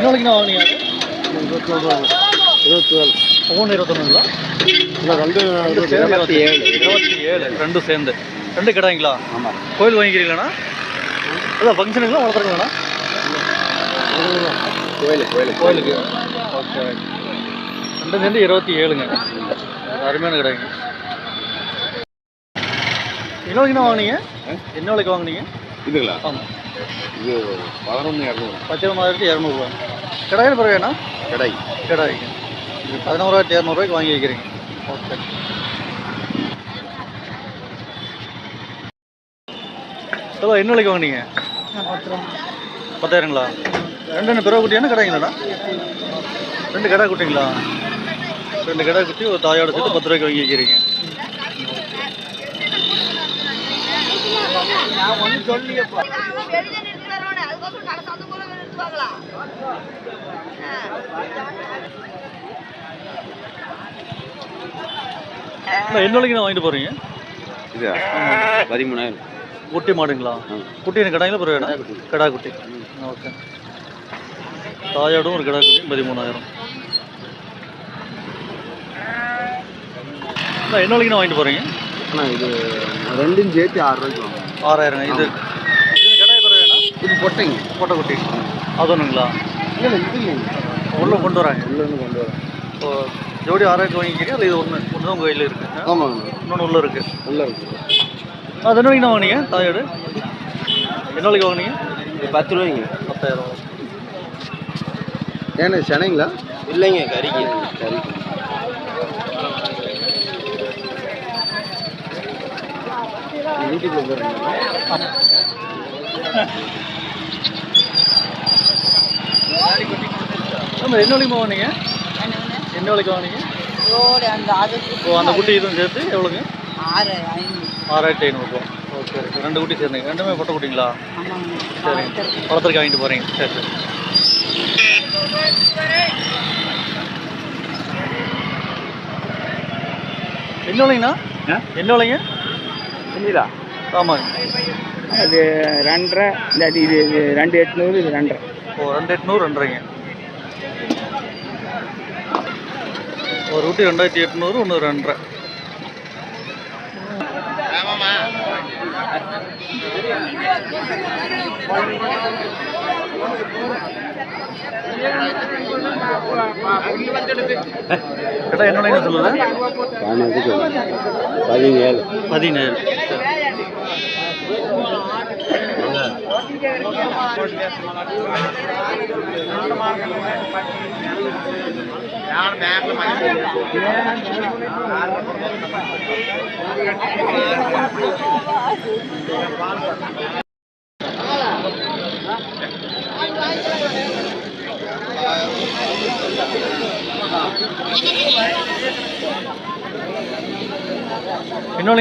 என்ன விலைக்குண்ணா வாங்குனீங்க அது இருபத்தி ஏழு ஒவ்வொன்று இருபத்தொன்னுங்களா இல்லை ரெண்டு இருபத்தி ஏழு இருபத்தி ஏழு ரெண்டும் சேர்ந்து ரெண்டு கிடாய்ங்களா ஆமாம் கோயில் வாங்கிக்கிறீங்களாண்ணா அதான் ஃபங்க்ஷனுங்களா வளர்த்துறீங்களாண்ணா கோயில் கோயில் கோயிலுக்கு ஓகே ரெண்டு சேர்ந்து இருபத்தி ஏழுங்க அருமையான கடைங்க என்ன விலைக்குண்ணா வாங்குனீங்க என்ன விலைக்கு வாங்குனீங்க இதுங்களா? ஆமாம். இது பதினொன்று இரநூறு. பதினொன்றாயிரத்தி இரநூறுவா. கடாயில் பிறகுண்ணா கடை. கடாய்ங்க பதினோராயிரத்தி இரநூறுவாய்க்கு வாங்கி வைக்கிறீங்க. ஓகே. ஹலோ என்ன விலைக்கு வாங்குனீங்க? பத்தாயிரங்களா? ரெண்டு ரெண்டு பிறகு குட்டியான கடாய்ங்களாண்ணா ரெண்டு கடை குட்டிங்களா? ரெண்டு கடை குட்டி ஒரு தாயோட சேர்த்து பத்து ரூபாய்க்கு வாங்கி வைக்கிறீங்க. நிறுத்துவாங்களா? இல்லை என்ன விலைக்கு நான் வாங்கிட்டு போகிறீங்க இது பதிமூணாயிரம். குட்டி மாடுங்களா? குட்டி எனக்கு கடாயில் பிறகு கடா? குட்டி. ஓகே. தாயாடும் ஒரு கடா குட்டி பதிமூணாயிரம் என்ன விலைக்கு நான் வாங்கிட்டு போகிறீங்க ஆனால் இது ரெண்டும் சேர்த்து ஆறு ரூபாய்க்கு வாங்க ஆறாயிரங்க இது இது கடாய் இது பொட்டைங்க. கோட்டை குட்டி அது ஒன்றுங்களா இல்லை இது இல்லைங்க. உள்ளே கொண்டு வராங்க. உள்ளேருந்து கொண்டு வரேன் இப்போ ஜோடி ஆறாயிரத்து வாங்கிக்கிறீங்க இல்லை இது ஒன்று ஒன்று தான் உங்கள் கையில் இருக்குது ஆமாங்க இன்னொன்று உள்ளே இருக்குது உள்ளே இருக்குது அது என்ன விலைக்கு நான் வாங்கினீங்க தாயோடு? என்ன விலைக்கு வாங்கினீங்க? இது பத்து ரூபாய்ங்க. பத்தாயிரம் ஏன்னா சென்னைங்களா? இல்லைங்க கறிக்கு. கறிக்கு. வீட்டுக்கு போகிறேன் நம்ம என்ன விலைக்கு வாங்கினீங்க என்ன அந்த அது ஓ அந்த குட்டி இதுவும் சேர்த்து எவ்வளோங்க ஆறாயிரத்தி ஐநூறுரூவா ஓகே ஓகே. ரெண்டு குட்டி சேர்ந்தீங்க. ரெண்டுமே பொட்டை குட்டிங்களா? சரிங்க வளர்த்துருக்கு வாங்கிட்டு போகிறீங்க சரி சரி. என்ன விலைங்கண்ணா என்ன விலைங்க இல்லைடா ஆமாங்க. அது ரெண்டரை இல்லாட்டி இது இது ரெண்டு எட்நூறு இது ரெண்டரை. ஓ ரெண்டு எட்நூறு ரெண்டரைங்க. ஒரு குட்டி ரெண்டாயிரத்தி எட்நூறு ஒன்று ரெண்டரை. கேட்டா என்ன சொல்லுது பதினேழு. பதினேழு.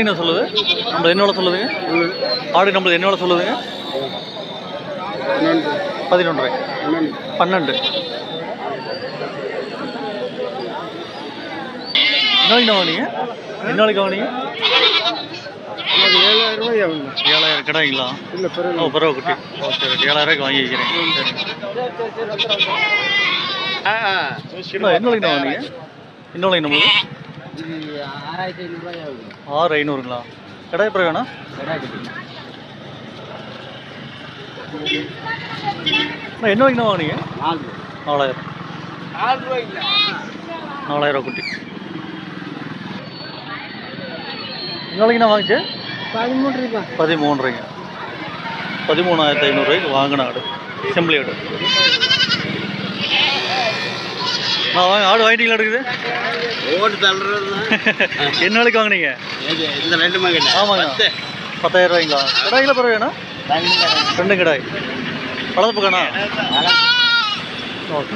என்ன சொல்லுது? நம்ம என்னோட சொல்லுதுங்க ஆடு நம்மளது என்னோட சொல்லுதுங்க? பதினொன்றரை பன்னெண்டு. வாங்கினீங்க என்ன விலைக்கு வாங்கினீங்க ஏழாயிரம் ரூபாய் ஏழாயிரம் கடாய்ங்களா இல்லை ஓ குட்டி. Okay okay. ஏழாயிரம் ரூபாய்க்கு வாங்கி வைக்கிறேன். வாங்கினீங்க என்ன விலைக்கு நம்மளுக்கு ஆறு ஐநூறுங்களா? கடாய் பிறகு வேணா அண்ணா, என்ன விலைக்கு வாங்கினீங்க நாலு நாலாயிரம். நாலாயிரம் குட்டி. என்ன விலைக்கு நான் வாங்கிச்சேன் பதிமூணு ரூபாய் பதிமூன்றுங்க. பதிமூணாயிரத்தி ஐநூறுரூவாய்க்கு வாங்கின ஆடு. செம்பிளி ஆடு. நான் வாங்க ஆடு வாங்கிட்டீங்களா எடுக்குது? ஓட்டு தள்ளுறது என்ன விலைக்கு வாங்குனீங்க? இந்த ரெண்டு மகன்? ஆமாங்க. பத்தாயிரம் ரூபாய்ங்களா? கடாய்களா பிறகு ரெண்டும் கிடாய். கடாய் வளர்ப்பு ஓகே